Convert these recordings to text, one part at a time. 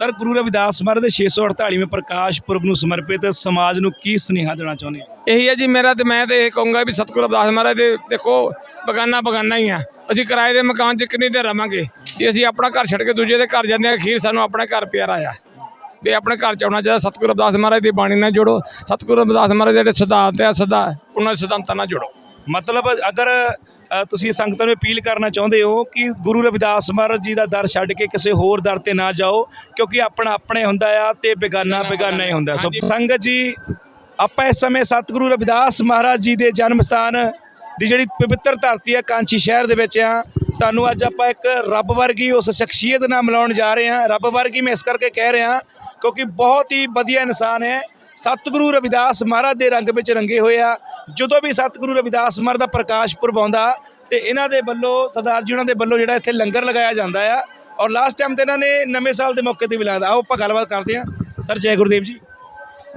Sir, Guru Ravidas Maharaj ਦੇ 648ਵੇਂ ਪ੍ਰਕਾਸ਼ ਪੁਰਬ ਨੂੰ ਸਮਰਪਿਤ ਸਮਾਜ ਨੂੰ ਕੀ ਸੁਨੇਹਾ ਦੇਣਾ ਚਾਹੁੰਦੇ ਹੋ? ਇਹੀ ਹੈ ਜੀ, ਮੇਰਾ ਤੇ ਮੈਂ ਤੇ ਇਹ ਕਹੂੰਗਾ ਵੀ ਸਤਿਗੁਰੂ ਅਰਦਾਸ ਮਹਾਰਾਜ ਦੇ ਦੇਖੋ, ਬਗਾਨਾ ਬਗਾਨਾ ਹੀ ਆ। ਅਸੀਂ ਕਿਰਾਏ ਦੇ ਮਕਾਨ 'ਚ ਕਿੰਨੀ ਦੇਰ ਰਵਾਂਗੇ? ਜੇ ਅਸੀਂ ਆਪਣਾ ਘਰ ਛੱਡ ਕੇ ਦੂਜੇ ਦੇ ਘਰ ਜਾਂਦੇ ਹਾਂ, ਅਖੀਰ ਸਾਨੂੰ ਆਪਣਾ ਘਰ ਪਿਆਰਾ ਆ। ਵੀ ਆਪਣੇ ਘਰ ਚ ਆਉਣਾ ਚਾਹੀਦਾ, ਸਤਿਗੁਰੂ ਅਰਦਾਸ ਮਹਾਰਾਜ ਦੀ ਬਾਣੀ ਨਾਲ ਜੋੜੋ। ਸਤਿਗੁਰੂ ਅਰਦਾਸ ਮਹਾਰਾਜ ਦੇ ਜਿਹੜੇ ਸਿਧਾਂਤ ਆ, ਸਦਾ ਉਹਨਾਂ ਦੇ ਸਿਧਾਂਤਾਂ ਨਾਲ ਜੋੜੋ। ਮਤਲਬ ਅਗਰ ਤੁਸੀਂ ਸੰਗਤਾਂ ਨੂੰ ਅਪੀਲ ਕਰਨਾ ਚਾਹੁੰਦੇ ਹੋ ਕਿ ਗੁਰੂ ਰਵਿਦਾਸ ਮਹਾਰਾਜ ਜੀ ਦਾ ਦਰ ਛੱਡ ਕੇ ਕਿਸੇ ਹੋਰ ਦਰ ਤੇ ਨਾ ਜਾਓ ਕਿਉਂਕਿ ਆਪਣਾ ਆਪਣੇ ਹੁੰਦਾ ਆ ਤੇ ਬੇਗਾਨਾ ਬੇਗਾਨਾ ਹੀ ਹੁੰਦਾ। ਸੋ ਸੰਗਤ ਜੀ ਆਪਾਂ ਇਸ ਸਮੇਂ ਸਤਿਗੁਰੂ ਰਵਿਦਾਸ ਮਹਾਰਾਜ ਜੀ ਦੇ ਜਨਮ ਸਥਾਨ ਦੀ ਜਿਹੜੀ ਪਵਿੱਤਰ ਧਰਤੀ ਹੈ ਕਾਂਚੀ ਸ਼ਹਿਰ ਦੇ ਵਿੱਚ ਆ ਤੁਹਾਨੂੰ ਅੱਜ ਆਪਾਂ ਇੱਕ ਰੱਬ ਵਰਗੀ ਉਸ ਸ਼ਖਸੀਅਤ ਨਾਲ ਮਿਲਾਉਣ ਜਾ ਰਹੇ ਹਾਂ। ਰੱਬ ਵਰਗੀ ਮੈਂ ਇਸ ਕਰਕੇ ਕਹਿ ਰਿਹਾ ਕਿਉਂਕਿ ਬਹੁਤ ਹੀ ਵਧੀਆ ਇਨਸਾਨ ਹੈ। ਸਤਿਗੁਰੂ ਰਵਿਦਾਸ ਮਹਾਰਾਜ ਦੇ ਰੰਗ ਵਿੱਚ ਰੰਗੇ ਹੋਏ ਆ। ਜਦੋਂ ਵੀ ਸਤਿਗੁਰੂ ਰਵਿਦਾਸ ਮਹਾਰਾਜ ਦਾ ਪ੍ਰਕਾਸ਼ ਪੁਰਬ ਆਉਂਦਾ ਤੇ ਇਹਨਾਂ ਦੇ ਵੱਲੋਂ, ਸਰਦਾਰ ਜੀ ਉਹਨਾਂ ਦੇ ਵੱਲੋਂ ਜਿਹੜਾ ਇੱਥੇ ਲੰਗਰ ਲਗਾਇਆ ਜਾਂਦਾ ਆ। ਔਰ ਲਾਸਟ ਟਾਈਮ ਤੇ ਇਹਨਾਂ ਨੇ ਨਵੇਂ ਸਾਲ ਦੇ ਮੌਕੇ ਤੇ ਵੀ ਲਾਇਆ। ਆਓ ਆਪਾਂ ਗੱਲਬਾਤ ਕਰਦੇ ਹਾਂ। ਸਰ, ਜੈ ਗੁਰਦੇਵ ਜੀ।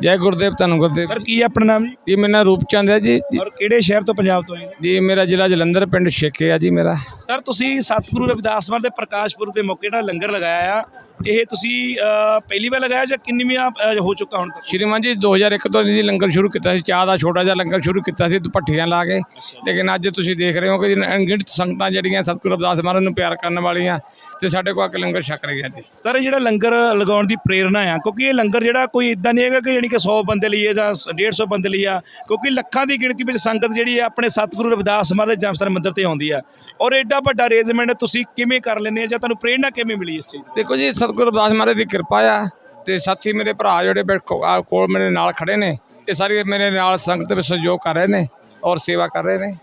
ਜੈ ਗੁਰਦੇਵ ਧੰਨ ਗੁਰਦੇਵ ਸਰ ਕੀ ਹੈ ਆਪਣਾ ਨਾਮ ਜੀ? ਜੀ ਮੇਰਾ ਨਾਮ ਰੂਪਚੰਦ ਹੈ ਜੀ। ਔਰ ਕਿਹੜੇ ਸ਼ਹਿਰ ਤੋਂ ਪੰਜਾਬ ਤੋਂ ਆਏ ਜੀ? ਜੀ ਮੇਰਾ ਜ਼ਿਲ੍ਹਾ ਜਲੰਧਰ ਪਿੰਡ ਛੇਕੇ ਆ ਜੀ ਮੇਰਾ। ਸਰ ਤੁਸੀਂ ਸਤਿਗੁਰੂ ਰਵਿਦਾਸ ਮਹਾਰਾਜ ਦੇ ਪ੍ਰਕਾਸ਼ ਪੁਰਬ ਦੇ ਮੌਕੇ ਜਿਹੜਾ ਲੰਗਰ ਲਗਾਇਆ ਆ। ਇਹ ਤੁਸੀਂ ਅ, ਪਹਿਲੀ ਵਾਰ ਲਗਾਇਆ ਜਾਂ ਕਿੰਨੀ ਵਾਰ ਅ, ਹੋ ਚੁੱਕਾ ਹੁਣ ਤੱਕ? ਸ਼੍ਰੀਮਾਨ ਜੀ 2001 ਤੋਂ ਜੀ ਲੰਗਰ ਸ਼ੁਰੂ ਕੀਤਾ ਸੀ। ਚਾਹ ਦਾ ਛੋਟਾ ਜਿਹਾ ਲੰਗਰ ਸ਼ੁਰੂ ਕੀਤਾ ਸੀ ਦੁਪੱਠੀਆਂ ਲਾ ਕੇ। ਲੇਕਿਨ ਅੱਜ ਤੁਸੀਂ ਦੇਖ ਰਹੇ ਹੋ ਕਿ ਅਣਗਿਣਤ ਸੰਗਤਾਂ ਜਿਹੜੀਆਂ ਸਤਿਗੁਰੂ ਰਵਿਦਾਸ ਮਹਾਰਾਜ ਨੂੰ ਪਿਆਰ ਕਰਨ ਵਾਲੀਆਂ ਤੇ ਸਾਡੇ ਕੋਲ ਆ ਕੇ ਲੰਗਰ ਛਕ ਰਹੀਆਂ ਜੀ। ਸਰ ਇਹ ਜਿਹੜਾ ਲੰਗਰ ਲਗਾਉਣ ਦੀ ਪ੍ਰੇਰਣਾ ਆ ਕਿਉਂਕਿ ਇਹ ਲੰਗਰ ਜਿਹੜਾ ਕੋਈ ਇਦਾਂ ਨਹੀਂ ਹੈਗਾ ਕਿ ਯਾਨੀ ਕਿ 100 ਬੰਦੇ ਲਈਏ ਹੈ ਜਾਂ 150 ਬੰਦੇ ਲਈ ਆ ਕਿਉਂਕਿ ਲੱਖਾਂ ਦੀ ਗਿਣਤੀ ਵਿੱਚ ਸੰਗਤ ਜਿਹੜੀ ਹੈ ਆਪਣੇ ਸਤਿਗੁਰੂ ਰਵਿਦਾਸ ਮਹਾਰਾਜ ਜਨਮਸਥਾਨ ਮੰਦਿਰ ਤੇ ਆਉਂਦੀ ਆ ਔਰ ਐਡਾ ਵੱਡਾ ਅਰੇਂਜਮੈਂਟ ਤੁਸੀਂ ਕਿਵੇਂ ਕਰ ਲੈਂਦੇ ਆ ਜਾਂ ਤੁਹਾਨੂੰ ਪ੍ਰੇਰਣਾ ਕਿਵੇਂ ਮਿਲੀ ਇਸ ਚੀਜ਼ ਦੀ? ਦੇਖੋ ਜੀ, ਸਤਿਗੁਰੂ ਰਵਿਦਾਸ ਮਹਾਰਾਜ ਦੀ ਕਿਰਪਾ ਆ ਤੇ ਸਾਥੀ ਮੇਰੇ ਭਰਾ ਜਿਹੜੇ ਬੈਠੋ ਕੋਲ ਮੇਰੇ ਨਾਲ ਖੜੇ ਨੇ, ਇਹ ਸਾਰੇ ਮੇਰੇ ਨਾਲ ਸੰਗਤ ਵਿੱਚ ਸਹਿਯੋਗ ਕਰ ਰਹੇ ਨੇ ਔਰ ਸੇਵਾ ਕਰ ਰਹੇ ਨੇ।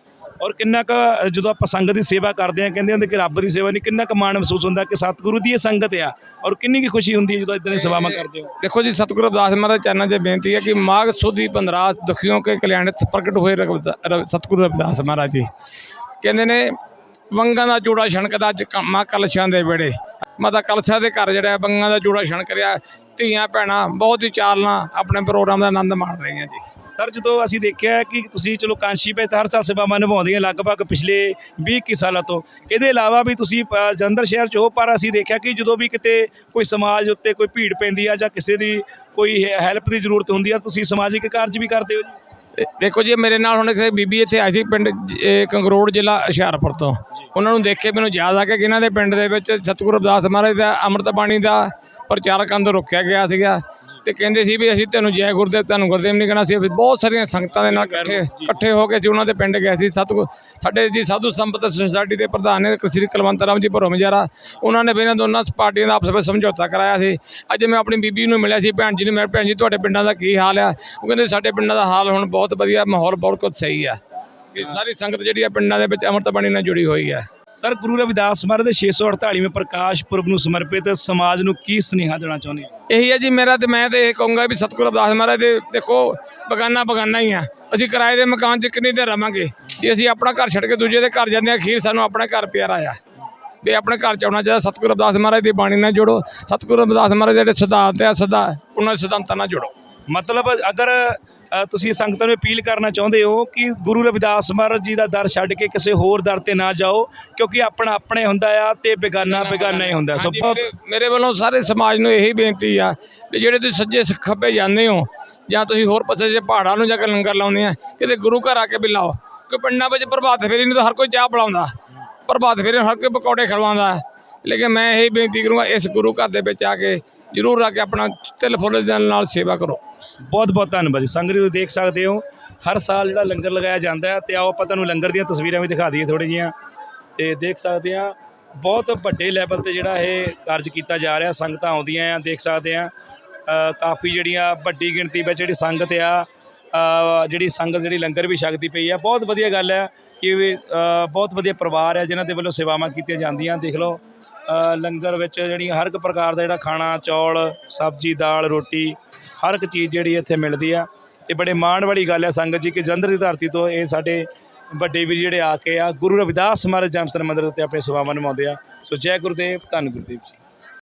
ਔਰ ਕਿੰਨਾ ਕੁ, ਜਦੋਂ ਆਪਾਂ ਸੰਗਤ ਦੀ ਸੇਵਾ ਕਰਦੇ ਆ ਕਹਿੰਦੇ ਹੁੰਦੇ ਕਿ ਰੱਬ ਦੀ ਸੇਵਾ ਨਹੀਂ, ਕਿੰਨਾ ਕੁ ਮਾਣ ਮਹਿਸੂਸ ਹੁੰਦਾ ਕਿ ਸਤਿਗੁਰੂ ਦੀ ਇਹ ਸੰਗਤ ਆ, ਔਰ ਕਿੰਨੀ ਕੀ ਖੁਸ਼ੀ ਹੁੰਦੀ ਹੈ ਜਦੋਂ ਇਦਾਂ ਦੀ ਸੇਵਾਵਾਂ ਕਰਦੇ ਹੋ? ਦੇਖੋ ਜੀ, ਸਤਿਗੁਰੂ ਰਵਿਦਾਸ ਮਹਾਰਾਜ ਚਰਨਾਂ 'ਚ ਬੇਨਤੀ ਹੈ ਕਿ ਮਾਘ ਸੁਦੀ 15 ਦੁਖੀਆਂ ਕੇ ਕਲਿਆਣਿਤ ਪ੍ਰਗਟ ਹੋਏ ਰਵਿਦਾ- ਰਵ- ਸਤਿਗੁਰੂ ਰਵਿਦਾਸ ਮਹਾਰਾਜ ਜੀ। ਕਹਿੰਦੇ ਨੇ ਬੰਗਾਂ ਦਾ ਜੋੜਾ ਛਣਕਦਾ ਅੱਜ ਮਾਂ ਕਲਸ਼ਾਂ ਦੇ ਵੇੜੇ। ਮਾਤਾ ਕਲਸ਼ਾ ਦੇ ਘਰ ਜਿਹੜਾ ਬੰਗਾਂ ਦਾ ਜੋੜਾ ਛਣਕ ਰਿਹਾ। ਧੀਆਂ, ਭੈਣਾਂ ਬਹੁਤ ਹੀ ਚਾਅ ਨਾਲ ਆਪਣੇ ਪ੍ਰੋਗਰਾਮ ਦਾ ਆਨੰਦ ਮਾਣ ਰਹੀਆਂ ਜੀ। ਸਰ, ਜਦੋਂ ਅਸੀਂ ਦੇਖਿਆ ਕਿ ਤੁਸੀਂ ਚਲੋ ਕਾਂਸ਼ੀ ਪੇ ਹਰ ਸਾਲ ਸੇਵਾਵਾਂ ਨਿਭਾਉਂਦੀਆਂ ਲਗਭਗ ਪਿਛਲੇ 20 ਕੀ ਸਾਲਾਂ ਤੋਂ, ਇਹਦੇ ਇਲਾਵਾ ਵੀ ਤੁਸੀਂ ਜਲੰਧਰ ਸ਼ਹਿਰ 'ਚ ਹੋ, ਪਰ ਅਸੀਂ ਦੇਖਿਆ ਕਿ ਜਦੋਂ ਵੀ ਕਿਤੇ ਕੋਈ ਸਮਾਜ ਉੱਤੇ ਕੋਈ ਭੀੜ ਪੈਂਦੀ ਆ ਜਾਂ ਕਿਸੇ ਦੀ ਕੋਈ ਹੈਲਪ ਦੀ ਜ਼ਰੂਰਤ ਹੁੰਦੀ ਆ, ਤੁਸੀਂ ਸਮਾਜਿਕ ਕਾਰਜ ਵੀ ਕਰਦੇ ਹੋ ਜੀ? ਦੇਖੋ ਜੀ ਮੇਰੇ ਨਾਲ ਹੁਣ ਇੱਕ ਬੀਬੀ ਇੱਥੇ ਆਈ ਸੀ ਪਿੰਡ ਇਹ ਕੰਗਰੋੜ ਜ਼ਿਲ੍ਹਾ ਹੁਸ਼ਿਆਰਪੁਰ ਤੋਂ। ਉਹਨਾਂ ਨੂੰ ਦੇਖ ਕੇ ਮੈਨੂੰ ਯਾਦ ਆ ਗਿਆ ਕਿ ਇਹਨਾਂ ਦੇ ਪਿੰਡ ਦੇ ਵਿੱਚ ਸਤਿਗੁਰੂ ਅਰਦਾਸ ਮਹਾਰਾਜ ਦਾ, ਅੰਮ੍ਰਿਤ ਬਾਣੀ ਦਾ ਪ੍ਰਚਾਰਕ ਅੰਦਰ ਰੋਕਿਆ ਗਿਆ ਸੀਗਾ। ਤੇ ਕਹਿੰਦੇ ਸੀ ਵੀ ਅਸੀਂ ਤੁਹਾਨੂੰ ਜੈ ਗੁਰਦੇਵ ਤੁਹਾਨੂੰ ਗੁਰਦੇਵ ਨਹੀਂ ਕਹਿਣਾ ਸੀ। ਅਸੀਂ ਬਹੁਤ ਸਾਰੀਆਂ ਸੰਗਤਾਂ ਦੇ ਨਾਲ ਇਕੱਠੇ ਇਕੱਠੇ ਹੋ ਕੇ ਅਸੀਂ ਉਹਨਾਂ ਦੇ ਪਿੰਡ ਗਏ ਸੀ। ਸਤਿਗੁਰ ਸਾਡੇ ਜੀ ਸਾਧੂ ਸੰਪਤ ਸੁਸਾਇਟੀ ਦੇ ਪ੍ਰਧਾਨ ਨੇ ਸ੍ਰੀ ਕੁਲਵੰਤ ਰਾਮ ਜੀ ਭਰੋ ਮਜਾਰਾ। ਉਹਨਾਂ ਨੇ ਵੀ ਇਹਨਾਂ ਦੋਨਾਂ ਪਾਰਟੀਆਂ ਦਾ ਆਪਸ ਵਿੱਚ ਸਮਝੌਤਾ ਕਰਾਇਆ ਸੀ। ਅੱਜ ਮੈਂ ਆਪਣੀ ਬੀਬੀ ਨੂੰ ਮਿਲਿਆ ਸੀ। ਭੈਣ ਜੀ ਨੂੰ ਮੈਂ ਭੈਣ ਜੀ ਤੁਹਾਡੇ ਪਿੰਡਾਂ ਦਾ ਕੀ ਹਾਲ ਆ? ਉਹ ਕਹਿੰਦੇ ਸਾਡੇ ਪਿੰਡਾਂ ਦਾ ਹਾਲ ਹੁਣ ਬਹੁਤ ਵਧੀਆ ਮਾਹੌਲ ਬਹੁਤ ਕੁਝ ਸਹੀ ਆ। ਕਿ ਸਾਰੀ ਸੰਗਤ ਜਿਹੜੀ ਆ ਪਿੰਡਾਂ ਦੇ ਵਿੱਚ ਅੰਮ੍ਰਿਤ ਬਾਣੀ ਨਾਲ ਜੁੜੀ ਹੋਈ ਆ ਸਰ ਗੁਰੂ ਰਵਿਦਾਸ ਮਹਾਰਾਜ ਦੇ 648ਵੇਂ ਪ੍ਰਕਾਸ਼ ਪੁਰਬ ਨੂੰ ਸਮਰਪਿਤ ਸਮਾਜ ਨੂੰ ਕੀ ਸੁਨੇਹਾ ਦੇਣਾ ਚਾਹੁੰਦੇ ਹੋ? ਇਹੀ ਹੈ ਜੀ ਮੇਰਾ ਤੇ ਮੈਂ ਤੇ ਇਹ ਕਹੂੰਗਾ ਵੀ ਸਤਿਗੁਰੂ ਰਵਿਦਾਸ ਮਹਾਰਾਜ ਦੇ ਦੇਖੋ ਬਗਾਨਾ ਬਗਾਨਾ ਹੀ ਆ। ਅਸੀਂ ਕਿਰਾਏ ਦੇ ਮਕਾਨ 'ਚ ਕਿੰਨੀ ਦੇਰ ਰਵਾਂਗੇ? ਜੇ ਅਸੀਂ ਆਪਣਾ ਘਰ ਛੱਡ ਕੇ ਦੂਜੇ ਦੇ ਘਰ ਜਾਂਦੇ ਹਾਂ ਅਖੀਰ ਸਾਨੂੰ ਆਪਣਾ ਘਰ ਪਿਆਰਾ ਆ। ਵੀ ਆਪਣੇ ਘਰ 'ਚ ਆਉਣਾ ਚਾਹੀਦਾ ਸਤਿਗੁਰੂ ਰਵਿਦਾਸ ਮਹਾਰਾਜ ਦੀ ਬਾਣੀ ਨਾਲ ਜੁੜੋ। ਸਤਿਗੁਰੂ ਰਵਿਦਾਸ ਮਹਾਰਾਜ ਦੇ ਜਿਹੜੇ ਸਿਧਾਂਤ ਆ ਸਦਾ ਉਹਨਾਂ ਦੇ ਸਿਧਾਂਤਾਂ ਨਾਲ ਜੁੜੋ। ਮਤਲਬ ਅਗਰ ਤੁਸੀਂ ਸੰਗਤਾਂ ਨੂੰ ਅਪੀਲ ਕਰਨਾ ਚਾਹੁੰਦੇ ਹੋ ਕਿ ਗੁਰੂ ਰਵਿਦਾਸ ਮਹਾਰਾਜ ਜੀ ਦਾ ਦਰ ਛੱਡ ਕੇ ਕਿਸੇ ਹੋਰ ਦਰ ਤੇ ਨਾ ਜਾਓ ਕਿਉਂਕਿ ਆਪਣਾ ਆਪਣੇ ਹੁੰਦਾ ਆ ਤੇ ਬੇਗਾਨਾ ਬੇਗਾਨਾ ਹੀ ਹੁੰਦਾ। ਸੋ ਮੇਰੇ- ਵੱਲੋਂ ਸਾਰੇ ਸਮਾਜ ਨੂੰ ਇਹੀ ਬੇਨਤੀ ਆ ਵੀ ਜਿਹੜੇ ਤੁਸੀਂ ਸੱਜੇ ਖੱਬੇ ਜਾਂਦੇ ਹੋ ਜਾਂ ਤੁਸੀਂ ਹੋਰ ਪਾਸੇ ਜੇ ਪਹਾੜਾਂ ਨੂੰ ਜਾ ਕੇ ਲੰਗਰ ਲਾਉਂਦੇ ਆ ਕਿਤੇ ਗੁਰੂ ਘਰ ਆ ਕੇ ਵੀ ਲਾਓ। ਕਿ ਪਿੰਡਾਂ ਵਿੱਚ ਪ੍ਰਭਾਤ ਫੇਰੀ ਨੂੰ ਤਾਂ ਹਰ ਕੋਈ ਚਾਹ ਪਿਲਾਉਂਦਾ। ਪ੍ਰਭਾਤ ਫੇਰੀ ਨੂੰ ਹਰ ਕੋਈ ਪਕੌੜੇ ਖਿਲਵਾਉਂਦਾ। ਲੇਕਿਨ ਮੈਂ ਇਹ ਬੇਨਤੀ ਕਰੂੰਗਾ ਇਸ ਗੁਰੂ ਘਰ ਦੇ ਵਿੱਚ ਆ ਕੇ ਜ਼ਰੂਰ ਆ ਕੇ ਆਪਣਾ ਤਿਲ ਫੁੱਲ ਦੇ ਨਾਲ ਸੇਵਾ ਕਰੋ। ਬਹੁਤ ਬਹੁਤ ਧੰਨਵਾਦ ਜੀ। ਸੰਗਤ ਜੀ ਤੁਸੀਂ ਦੇਖ ਸਕਦੇ ਹੋ ਹਰ ਸਾਲ ਜਿਹੜਾ ਲੰਗਰ ਲਗਾਇਆ ਜਾਂਦਾ ਹੈ ਤੇ ਆਓ ਆਪਾਂ ਤੁਹਾਨੂੰ ਲੰਗਰ ਦੀਆਂ ਤਸਵੀਰਾਂ ਵੀ ਦਿਖਾ ਦਈਏ ਥੋੜੀ ਜੀਆਂ ਤੇ ਦੇਖ ਸਕਦੇ ਆ ਬਹੁਤ ਵੱਡੇ ਲੈਵਲ ਤੇ ਜਿਹੜਾ ਇਹ ਕਾਰਜ ਕੀਤਾ ਜਾ ਰਿਹਾ ਸੰਗਤਾਂ ਆਉਂਦੀਆਂ ਆ ਦੇਖ ਸਕਦੇ ਆ ਕਾਫੀ ਜਿਹੜੀਆਂ ਵੱਡੀ ਗਿਣਤੀ ਵਿੱਚ ਜਿਹੜੀ ਸੰਗਤ ਆ ਜਿਹੜੀ ਸੰਗਤ ਜਿਹੜੀ ਲੰਗਰ ਵੀ ਛਕਦੀ ਪਈ ਆ। ਬਹੁਤ ਵਧੀਆ ਗੱਲ ਹੈ ਕਿ ਵੀ, ਬਹੁਤ ਵਧੀਆ ਪਰਿਵਾਰ ਹੈ ਜਿਨ੍ਹਾਂ ਦੇ ਵੱਲੋਂ ਸੇਵਾਵਾਂ ਕੀਤੀਆਂ ਜਾਂਦੀਆਂ। ਦੇਖ ਲਓ ਲੰਗਰ ਵਿੱਚ ਜਿਹੜੀਆਂ ਹਰ ਇੱਕ ਪ੍ਰਕਾਰ ਦਾ ਜਿਹੜਾ ਖਾਣਾ, ਚੌਲ, ਸਬਜ਼ੀ, ਦਾਲ, ਰੋਟੀ, ਹਰ ਇੱਕ ਚੀਜ਼ ਜਿਹੜੀ ਇੱਥੇ ਮਿਲਦੀ ਆ। ਇਹ ਬੜੇ ਮਾਣ ਵਾਲੀ ਗੱਲ ਹੈ ਸੰਗਤ ਜੀ ਕਿ ਜਲੰਧਰ ਦੀ ਧਰਤੀ ਤੋਂ ਇਹ ਸਾਡੇ ਵੱਡੇ ਵੀਰ ਜਿਹੜੇ ਆ ਕੇ ਆ, ਗੁਰੂ ਰਵਿਦਾਸ ਮਹਾਰਾਜ ਜਨਮਸਥਾਨ ਮੰਦਿਰ ਉੱਤੇ ਆਪਣੇ ਸੇਵਾਵਾਂ ਨਿਭਾਉਂਦੇ ਆ। ਸੋ ਜੈ ਗੁਰਦੇਵ, ਧੰਨ ਗੁਰਦੇਵ ਜੀ।